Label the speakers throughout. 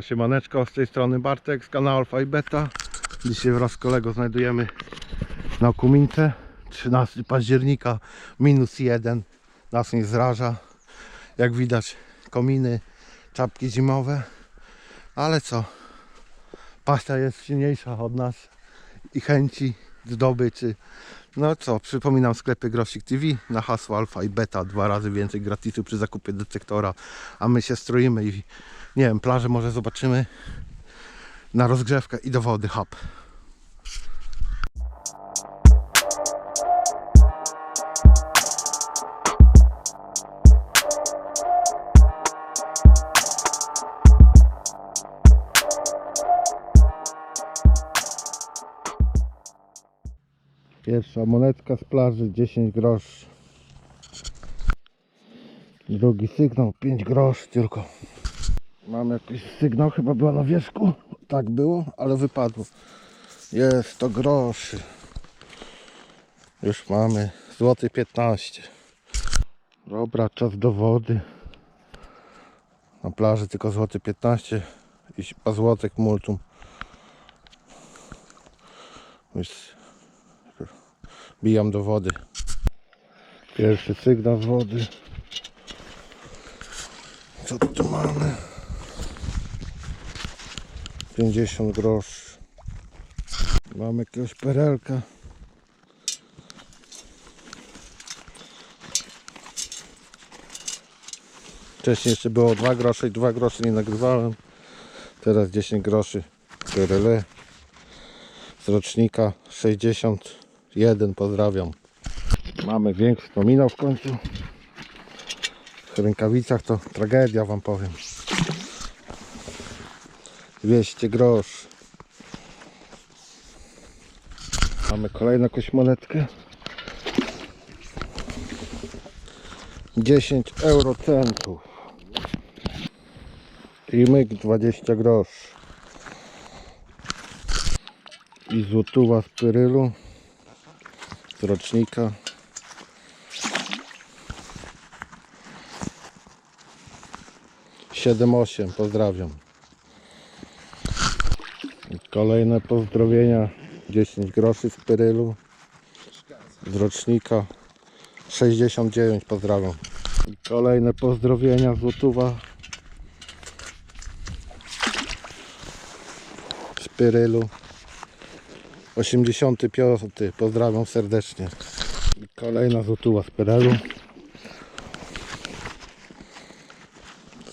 Speaker 1: Siemaneczko, z tej strony Bartek z kanału Alfa i Beta. Dzisiaj wraz z kolegą znajdujemy na Okumince 13 października, minus jeden. Nas nie zraża. Jak widać kominy, czapki zimowe. Ale co? Pasja jest silniejsza od nas i chęci zdobyczy. No co, przypominam sklepy Grosik TV na hasło Alfa i Beta. Dwa razy więcej gratisu przy zakupie detektora. A my się stroimy i nie wiem, plażę może zobaczymy na rozgrzewkę i do wody hub. Pierwsza monetka z plaży 10 groszy. Drugi sygnał 5 groszy tylko. Mam jakiś sygnał, chyba była na wierzchu. Tak było, ale wypadło. Jest to groszy. Już mamy złoty 15. Dobra, czas do wody. Na plaży tylko złoty 15 i złotek multum. Bijam do wody. Pierwszy sygnał z wody. Co tu mamy? 50 groszy. Mamy jakiegoś perelka. Wcześniej jeszcze było 2 grosze i 2 grosze nie nagrywałem. Teraz 10 groszy perele. Z rocznika 61 pozdrawiam. Mamy większy nominał w końcu. W rękawicach to tragedia wam powiem. 200 grosz. Mamy kolejną jakąś monetkę. 10 eurocentów. I myk 20 grosz. I złotuwa z pyrylu. Rocznika. Siedem osiem, pozdrawiam. Kolejne pozdrowienia. 10 groszy z Pyrylu. Z rocznika. 69 pozdrawiam. Kolejne pozdrowienia z Łotuwa z Pyrylu 85 pozdrawiam serdecznie kolejna złotuwa z Pyrylu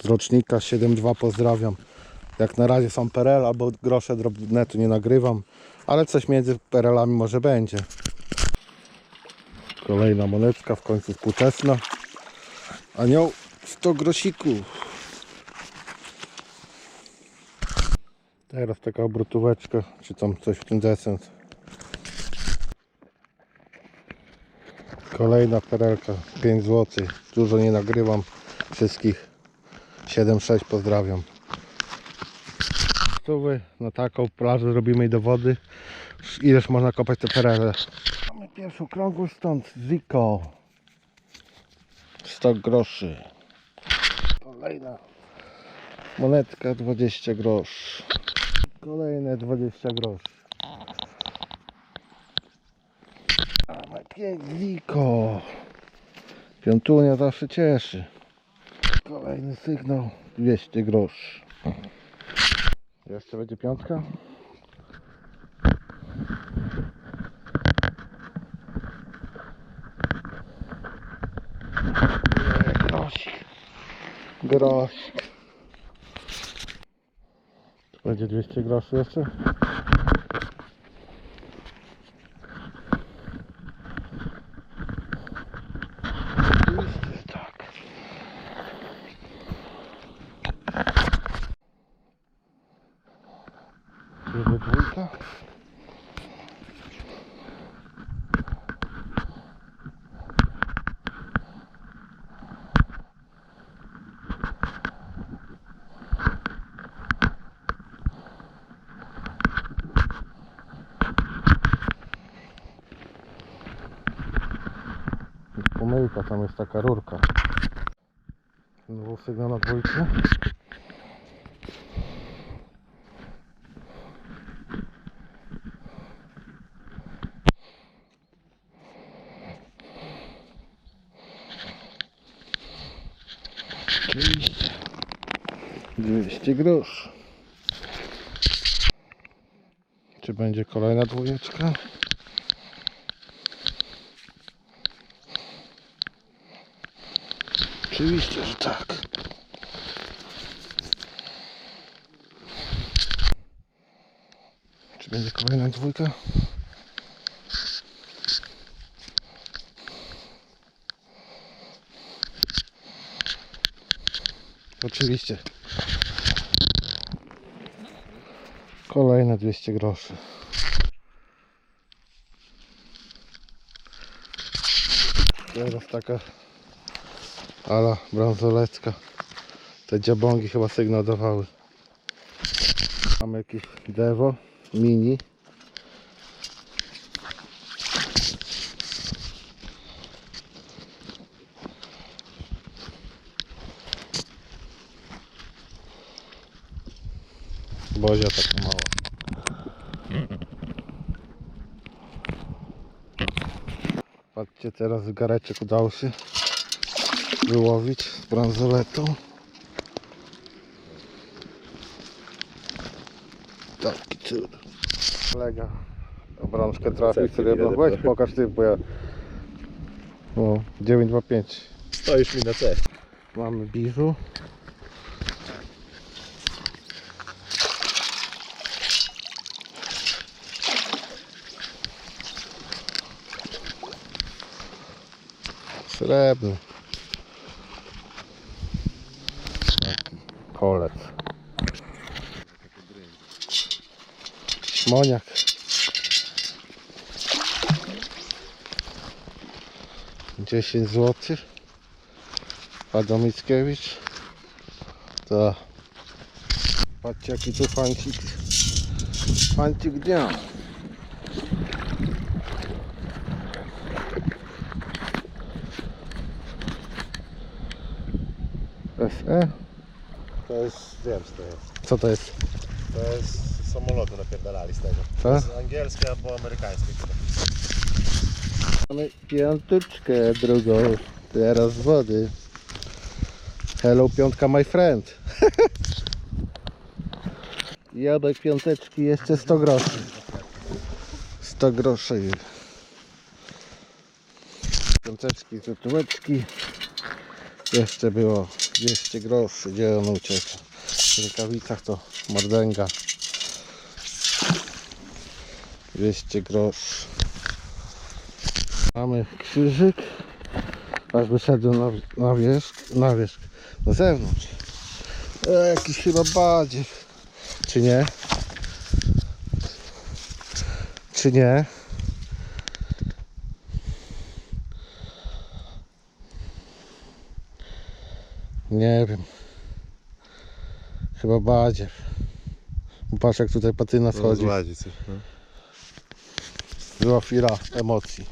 Speaker 1: z rocznika 72 pozdrawiam jak na razie są PRL albo grosze drobne tu nie nagrywam, ale coś między PRL-ami może będzie. Kolejna monetka, w końcu współczesna. Anioł 100 grosików. Teraz taka obrotóweczka, czy tam coś w tym desens. Kolejna perelka, 5 zł. Dużo nie nagrywam wszystkich. 7-6 pozdrawiam stówy na taką plażę zrobimy i do wody. Ileż można kopać te perele. Mamy pierwszą krągłość stąd Zico. 100 groszy. Kolejna monetka 20 groszy. Kolejne 20 groszy. Mamy pięć Zico. Piątunia zawsze cieszy. Kolejny sygnał 200 groszy. Jeszcze będzie piątka? Grosik. Grosik. Będzie 200 groszy jeszcze? pomyłka, tam jest taka rurka. Znowu sygnał na dwójce. Oczywiście. grosz. Czy będzie kolejna dwójeczka? Oczywiście, że tak. Czy będzie kolejna dwójka? Oczywiście. Kolejne 200 groszy. Teraz taka ala bransolecka. Te dziabągi chyba sygnał. Mamy jakieś dewo mini. Bozia taka mała. Patrzcie, teraz gareczek udało się wyłowić z bransoletą. Taki cud. Kolega obrączkę trafił, srebrną.
Speaker 2: jeden
Speaker 1: Weź pokaż ty, bo ja... O, 925.
Speaker 2: Stoisz mi na C.
Speaker 1: Mamy biżu. Srebrny. Kolec. Moniak. Dziesięć złotych. Adam Mickiewicz. To. Patrzcie jaki tu fancik. Fancik dnia. SE?
Speaker 2: To jest, wiem co to jest.
Speaker 1: Co to jest?
Speaker 2: To jest samoloty napierdalali z tego.
Speaker 1: Co?
Speaker 2: To jest angielskie albo amerykańskie.
Speaker 1: Mamy piąteczkę drugą. Teraz z wody. Hello piątka my friend. Jabłek piąteczki jeszcze 100 groszy. 100 groszy. Piąteczki, tytułeczki. Jeszcze było 200 groszy. Gdzie on ucieka? W rękawicach to mordęga. 200 groszy. Mamy krzyżyk. Aż wyszedłem na, na wierzch, na wierzch, na zewnątrz. E, jakiś chyba badziew. Czy nie? Czy nie? Nie wiem. Chyba badziew. Patrz jak tutaj patyna schodzi.
Speaker 2: coś. No.
Speaker 1: Była chwila emocji.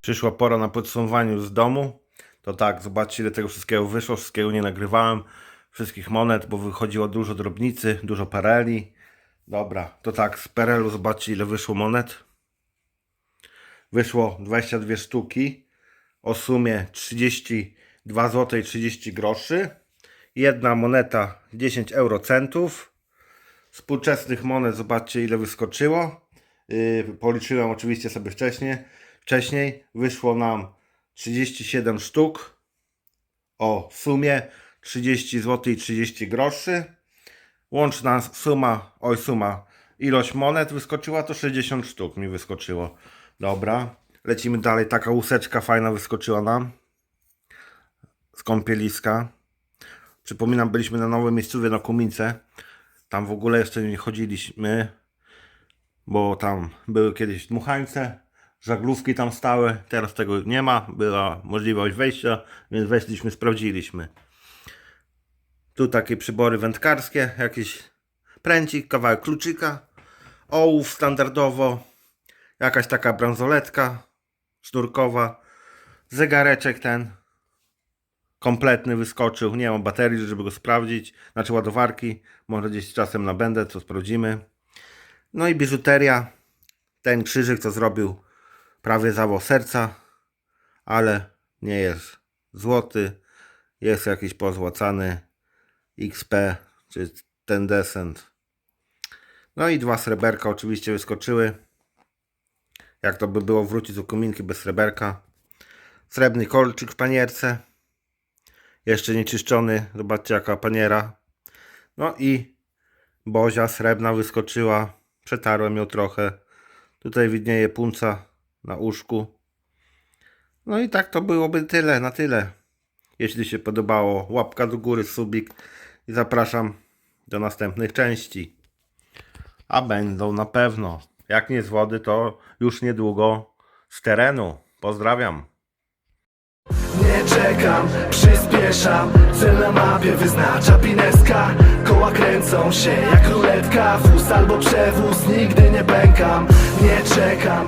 Speaker 1: Przyszła pora na podsumowaniu z domu. To tak, zobaczcie ile tego wszystkiego wyszło. Wszystkiego nie nagrywałem. Wszystkich monet, bo wychodziło dużo drobnicy, dużo pereli. Dobra, to tak, z perelu zobaczcie ile wyszło monet. Wyszło 22 sztuki o sumie 32 zł i 30 groszy. Jedna moneta 10 eurocentów. Współczesnych monet zobaczcie ile wyskoczyło. Yy, policzyłem oczywiście sobie wcześniej. Wcześniej wyszło nam 37 sztuk o sumie 30 zł i 30 groszy. Łączna suma, oj suma, ilość monet wyskoczyła to 60 sztuk mi wyskoczyło. Dobra, lecimy dalej. Taka łuseczka fajna wyskoczyła nam z kąpieliska. Przypominam, byliśmy na nowej miejscowie na Kumince. Tam w ogóle jeszcze nie chodziliśmy, bo tam były kiedyś dmuchańce, żaglówki tam stały, teraz tego nie ma, była możliwość wejścia, więc weszliśmy, sprawdziliśmy. Tu takie przybory wędkarskie, jakiś pręcik, kawałek kluczyka, ołów standardowo, jakaś taka bransoletka sznurkowa, zegareczek ten kompletny wyskoczył, nie mam baterii, żeby go sprawdzić, znaczy ładowarki, może gdzieś czasem nabędę, co sprawdzimy. No i biżuteria, ten krzyżyk co zrobił prawie zawał serca, ale nie jest złoty, Jest jakiś pozłacany XP, czy ten descent. No i dwa sreberka oczywiście wyskoczyły. Jak to by było wrócić do kominki bez sreberka. Srebrny kolczyk w panierce. Jeszcze nieczyszczony. Zobaczcie jaka paniera. No i bozia srebrna wyskoczyła. Przetarłem ją trochę. Tutaj widnieje punca na uszku. No i tak to byłoby tyle, na tyle. Jeśli się podobało, łapka do góry, subik i zapraszam do następnych części. A będą na pewno. Jak nie z wody, to już niedługo z terenu. Pozdrawiam.
Speaker 3: Czekam, przyspieszam. Cel na mapie wyznacza pineska. Koła kręcą się jak ruletka Wóz albo przewóz, nigdy nie pękam Nie czekam.